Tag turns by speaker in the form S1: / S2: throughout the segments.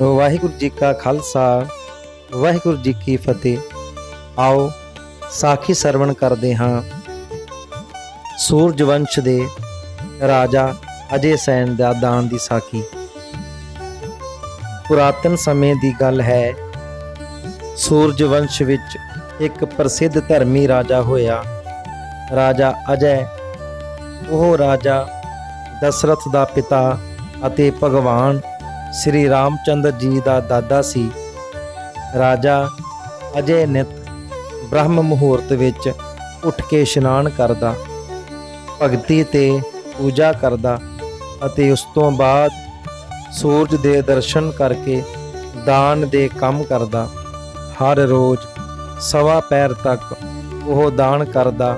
S1: ਵਾਹਿਗੁਰੂ ਜੀ ਕਾ ਖਾਲਸਾ, ਵਾਹਿਗੁਰੂ ਜੀ ਕੀ ਫਤਿਹ। ਆਓ ਸਾਖੀ ਸਰਵਣ ਕਰਦੇ ਹਾਂ। ਸੂਰਜ ਵੰਸ਼ ਦੇ ਰਾਜਾ ਅਜੇ ਸੈਨ ਦਾ ਦਾਨ ਦੀ ਸਾਖੀ। ਪੁਰਾਤਨ ਸਮੇਂ ਦੀ ਗੱਲ ਹੈ, ਸੂਰਜ ਵੰਸ਼ ਵਿੱਚ ਇੱਕ ਪ੍ਰਸਿੱਧ ਧਰਮੀ ਰਾਜਾ ਹੋਇਆ। ਰਾਜਾ ਅਜੈ, ਉਹ ਰਾਜਾ ਦਸ਼ਰਥ ਦਾ ਪਿਤਾ ਅਤੇ ਭਗਵਾਨ ਸ੍ਰੀ ਰਾਮਚੰਦਰ ਜੀ ਦਾ ਦਾਦਾ ਸੀ। ਰਾਜਾ ਅਜੇ ਨਿਤ ਬ੍ਰਹਮ ਮੁਹੂਰਤ ਵਿੱਚ ਉੱਠ ਕੇ ਇਸ਼ਨਾਨ ਕਰਦਾ, ਭਗਤੀ ਤੇ ਪੂਜਾ ਕਰਦਾ ਅਤੇ ਉਸ ਤੋਂ ਬਾਅਦ ਸੂਰਜ ਦੇ ਦਰਸ਼ਨ ਕਰਕੇ ਦਾਨ ਦੇ ਕੰਮ ਕਰਦਾ। ਹਰ ਰੋਜ਼ ਸਵਾ ਪੈਰ ਤੱਕ ਉਹ ਦਾਨ ਕਰਦਾ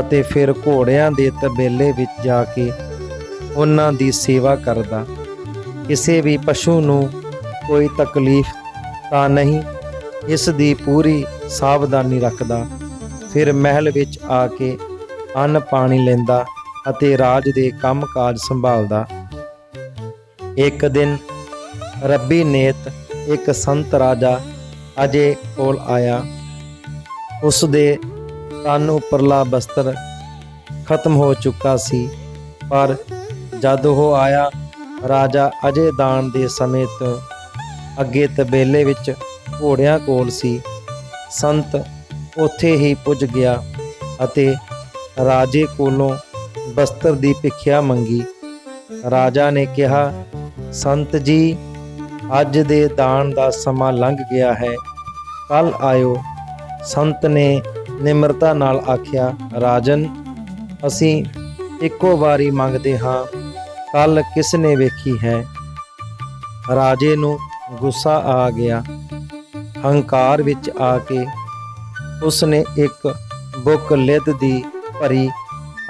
S1: ਅਤੇ ਫਿਰ ਘੋੜਿਆਂ ਦੇ ਤਬੇਲੇ ਵਿੱਚ ਜਾ ਕੇ ਉਹਨਾਂ ਦੀ ਸੇਵਾ ਕਰਦਾ। ਕਿਸੇ ਵੀ ਪਸ਼ੂ ਨੂੰ ਕੋਈ ਤਕਲੀਫ ਤਾਂ ਨਹੀਂ, ਇਸ ਦੀ ਪੂਰੀ ਸਾਵਧਾਨੀ ਰੱਖਦਾ। ਫਿਰ ਮਹਿਲ ਵਿੱਚ ਆ ਕੇ ਅੰਨ ਪਾਣੀ ਲੈਂਦਾ ਅਤੇ ਰਾਜ ਦੇ ਕੰਮਕਾਜ ਸੰਭਾਲਦਾ। ਇੱਕ ਦਿਨ ਰੱਬੀ ਨੇਤ ਇੱਕ ਸੰਤ ਰਾਜਾ ਅਜੇ ਕੋਲ ਆਇਆ। ਉਸ ਦੇ ਤਨ ਉੱਪਰਲਾ ਬਸਤਰ ਖਤਮ ਹੋ ਚੁੱਕਾ ਸੀ, ਪਰ ਜਦ ਉਹ ਆਇਆ ਰਾਜਾ ਅਜੇ ਦਾਨ ਦੇ ਸਮੇਂ ਤੋਂ ਅੱਗੇ ਤਬੇਲੇ ਵਿੱਚ ਘੋੜਿਆਂ ਕੋਲ ਸੀ। ਸੰਤ ਉੱਥੇ ਹੀ ਪੁੱਜ ਗਿਆ ਅਤੇ ਰਾਜੇ ਕੋਲੋਂ ਬਸਤਰ ਦੀ ਭਿੱਖਿਆ ਮੰਗੀ। ਰਾਜਾ ਨੇ ਕਿਹਾ, ਸੰਤ ਜੀ, ਅੱਜ ਦੇ ਦਾਨ ਦਾ ਸਮਾਂ ਲੰਘ ਗਿਆ ਹੈ। ਕੱਲ ਆਇਓ। ਸੰਤ ਨੇ ਨਿਮਰਤਾ ਨਾਲ ਆਖਿਆ, ਰਾਜਨ, ਅਸੀਂ ਇੱਕੋ ਵਾਰੀ ਮੰਗਦੇ ਹਾਂ। ਕੱਲ ਕਿਸ ਨੇ ਵੇਖੀ ਹੈ? ਰਾਜੇ ਨੂੰ ਗੁੱਸਾ ਆ ਗਿਆ। ਹੰਕਾਰ ਵਿੱਚ ਆ ਕੇ ਉਸਨੇ ਇੱਕ ਬੁੱਕ ਲਿੱਦ ਦੀ ਭਰੀ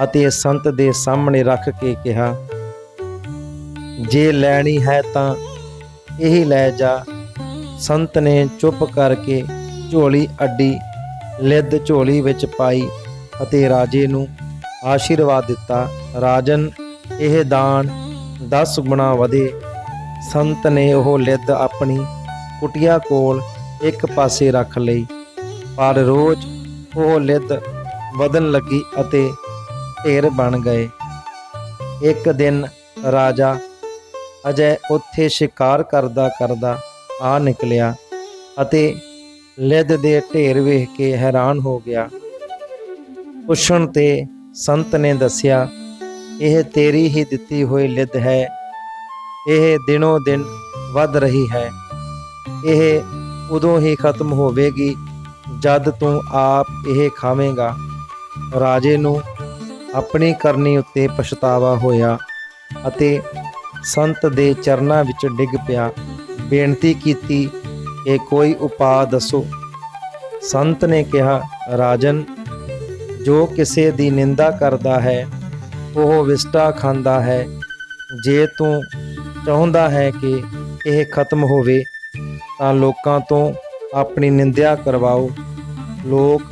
S1: ਅਤੇ ਸੰਤ ਦੇ ਸਾਹਮਣੇ ਰੱਖ ਕੇ ਕਿਹਾ, ਜੇ ਲੈਣੀ ਹੈ ਤਾਂ ਇਹ ਲੈ ਜਾ। ਸੰਤ ਨੇ ਚੁੱਪ ਕਰਕੇ ਝੋਲੀ ਅੱਡੀ ਲਿੱਦ ਝੋਲੀ ਵਿੱਚ ਪਾਈ ਅਤੇ ਰਾਜੇ ਨੂੰ ਆਸ਼ੀਰਵਾਦ ਦਿੱਤਾ। ਰਾਜਨ ਇਹ ਦਾਨ 10 ਗੁਣਾ ਵਧੇ। ਸੰਤ ਨੇ ਉਹ ਲਿੱਦ ਆਪਣੀ ਕੁਟਿਆ ਕੋਲ ਇੱਕ ਪਾਸੇ ਰੱਖ ਲਈ। ਪਰ ਰੋਜ਼ ਉਹ ਲਿੱਦ ਵਧਣ ਲੱਗੀ ਅਤੇ ਢੇਰ ਬਣ ਗਏ। ਇੱਕ ਦਿਨ ਰਾਜਾ ਅਜੇ ਉੱਥੇ ਸ਼ਿਕਾਰ ਕਰਦਾ ਕਰਦਾ ਆ ਨਿਕਲਿਆ ਅਤੇ ਲਿੱਦ ਦੇ ਢੇਰ ਵੇਖ ਕੇ ਹੈਰਾਨ ਹੋ ਗਿਆ। ਪੁੱਛਣ ਤੇ ਸੰਤ ਨੇ ਦੱਸਿਆ ਇਹ ਤੇਰੀ ਹੀ ਦਿੱਤੀ ਹੋਈ ਲਿੱਦ ਹੈ। ਇਹ ਦਿਨੋ ਦਿਨ ਵੱਧ ਰਹੀ ਹੈ। ਇਹ ਉਦੋਂ ਹੀ ਖਤਮ ਹੋਵੇਗੀ ਜਦ ਤੂੰ ਆਪ ਇਹ ਖਾਵੇਂਗਾ। ਰਾਜੇ ਨੂੰ ਆਪਣੀ ਕਰਨੀ ਉੱਤੇ ਪਛਤਾਵਾ ਹੋਇਆ ਅਤੇ ਸੰਤ ਦੇ ਚਰਨਾਂ ਵਿੱਚ ਡਿੱਗ ਪਿਆ। ਬੇਨਤੀ ਕੀਤੀ ਕਿ ਕੋਈ ਉਪਾਅ ਦੱਸੋ। ਸੰਤ ਨੇ ਕਿਹਾ, ਰਾਜਨ, ਜੋ ਕਿਸੇ ਦੀ ਨਿੰਦਾ ਕਰਦਾ ਹੈ ਉਹ ਵਿਸਟਾ ਖਾਂਦਾ ਹੈ। ਜੇ ਤੂੰ ਚਾਹੁੰਦਾ ਹੈ ਕਿ ਇਹ ਖਤਮ ਹੋਵੇ, ਤਾਂ ਲੋਕਾਂ ਤੋਂ ਆਪਣੀ ਨਿੰਦਿਆ ਕਰਵਾਓ। ਲੋਕ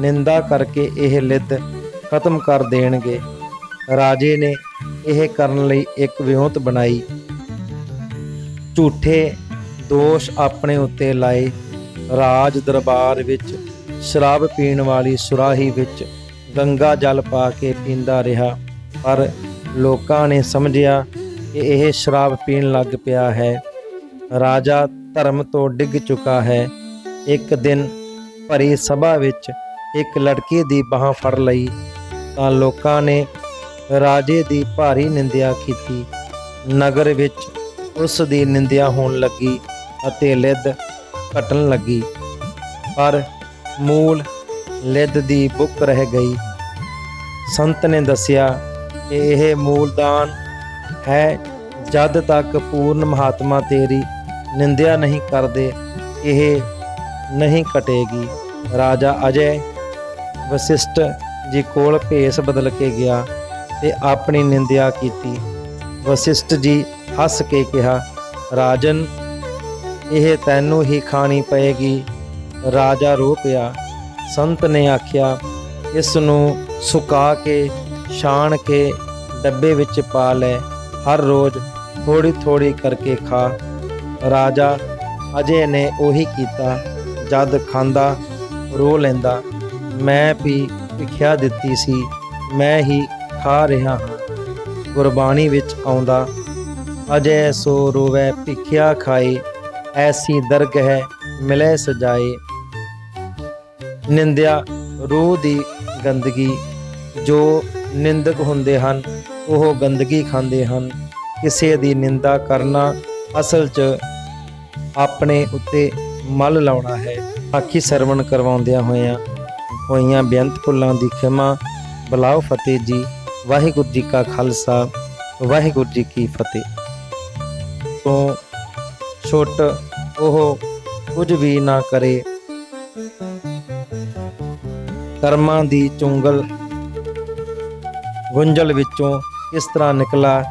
S1: ਨਿੰਦਾ ਕਰਕੇ ਇਹ ਲਿੱਦ ਖਤਮ ਕਰ ਦੇਣਗੇ। ਰਾਜੇ ਨੇ ਇਹ ਕਰਨ ਲਈ ਇੱਕ ਵਿਉਂਤ ਬਣਾਈ। ਝੂਠੇ ਦੋਸ਼ ਆਪਣੇ ਉੱਤੇ ਲਾਏ। ਰਾਜ ਦਰਬਾਰ ਵਿੱਚ ਸ਼ਰਾਬ ਪੀਣ ਵਾਲੀ ਸੁਰਾਹੀ ਵਿੱਚ ਗੰਗਾ ਜਲ ਪਾ ਕੇ ਪੀਂਦਾ ਰਿਹਾ। ਪਰ ਲੋਕਾਂ ਨੇ ਸਮਝਿਆ ਕਿ ਇਹ ਸ਼ਰਾਬ ਪੀਣ ਲੱਗ ਪਿਆ ਹੈ। ਰਾਜਾ ਧਰਮ ਤੋਂ ਡਿੱਗ ਚੁੱਕਾ ਹੈ। ਇੱਕ ਦਿਨ ਭਰੀ ਸਭਾ ਵਿੱਚ ਇੱਕ ਲੜਕੀ ਦੀ ਬਾਹ ਫੜ ਲਈ ਤਾਂ ਲੋਕਾਂ ਨੇ ਰਾਜੇ ਦੀ ਭਾਰੀ ਨਿੰਦਿਆ ਕੀਤੀ। ਨਗਰ ਵਿੱਚ ਉਸ ਦੀ ਨਿੰਦਿਆ ਹੋਣ ਲੱਗੀ ਅਤੇ ਲਿੱਦ ਘਟਣ ਲੱਗੀ। ਪਰ ਮੂਲ ਲਿੱਦ ਦੀ ਬੁੱਕ ਰਹਿ ਗਈ। ਸੰਤ ਨੇ ਦੱਸਿਆ ਇਹ ਮੂਲਦਾਨ ਹੈ, ਜਦ ਤੱਕ ਪੂਰਨ ਮਹਾਤਮਾ ਤੇਰੀ ਨਿੰਦਿਆ ਨਹੀਂ ਕਰਦੇ, ਇਹ ਨਹੀਂ ਕਟੇਗੀ। ਰਾਜਾ ਅਜੇ ਵਸਿਸ਼ਟ ਜੀ ਕੋਲ ਭੇਸ ਬਦਲ ਕੇ ਗਿਆ ਤੇ ਆਪਣੀ ਨਿੰਦਿਆ ਕੀਤੀ। ਵਸਿਸ਼ਟ ਜੀ ਹੱਸ ਕੇ ਕਿਹਾ, ਰਾਜਨ, ਇਹ ਤੈਨੂੰ ਹੀ ਖਾਣੀ ਪਏਗੀ। ਰਾਜਾ ਰੋ ਪਿਆ। ਸੰਤ ਨੇ ਆਖਿਆ, ਇਸ ਨੂੰ ਸੁਕਾ ਕੇ ਛਾਣ ਕੇ ਡੱਬੇ ਵਿੱਚ ਪਾ ਲੈ, ਹਰ ਰੋਜ਼ ਥੋੜੀ ਥੋੜੀ ਕਰਕੇ ਖਾ। ਰਾਜਾ ਅਜੇ ਨੇ ਉਹੀ ਕੀਤਾ, ਜਦ ਖਾਂਦਾ, ਰੋ ਲੈਂਦਾ। ਮੈਂ ਵੀ ਭਿਖਿਆ ਦਿੱਤੀ ਸੀ, ਮੈਂ ਹੀ ਖਾ ਰਿਹਾ ਹਾਂ। ਗੁਰਬਾਣੀ ਵਿੱਚ ਆਉਂਦਾ, ਅਜੇ ਸੋ ਰੋਵੇ ਭਿਖਿਆ ਖਾਏ, ਐਸੀ ਦਰਗ ਹੈ ਮਿਲੇ ਸਜਾਏ। ਨਿੰਦਿਆ ਰੂਹ ਦੀ ਗੰਦਗੀ, ਜੋ ਨਿੰਦਕ ਹੁੰਦੇ ਹਨ, ਉਹ ਗੰਦਗੀ ਖਾਂਦੇ ਹਨ। ਕਿਸੇ ਦੀ ਨਿੰਦਾ ਕਰਨਾ ਅਸਲ 'ਚ ਆਪਣੇ ਉੱਤੇ ਮਲ ਲਾਉਣਾ ਹੈ। ਆਖੀ ਸਰਵਣ ਕਰਵਾਉਂਦਿਆਂ ਹੋਇਆਂ ਹੋਈਆਂ ਬੇਅੰਤ ਭੁੱਲਾਂ ਦੀ ਖਿਮਾ, ਬਲਾਓ ਫਤਿਹ ਜੀ, ਵਾਹਿਗੁਰੂ ਜੀ ਕਾ ਖਾਲਸਾ, ਵਾਹਿਗੁਰੂ ਜੀ ਕੀ ਫਤਿਹ। ਤੋਂ ਛੁੱਟ ਉਹ ਕੁਝ ਵੀ ਨਾ ਕਰੇ। ਕਰਮਾਂ ਦੀ ਚੁੰਗਲ ਗੁੰਝਲ ਵਿੱਚੋਂ ਕਿਸ ਤਰ੍ਹਾਂ ਨਿਕਲਾ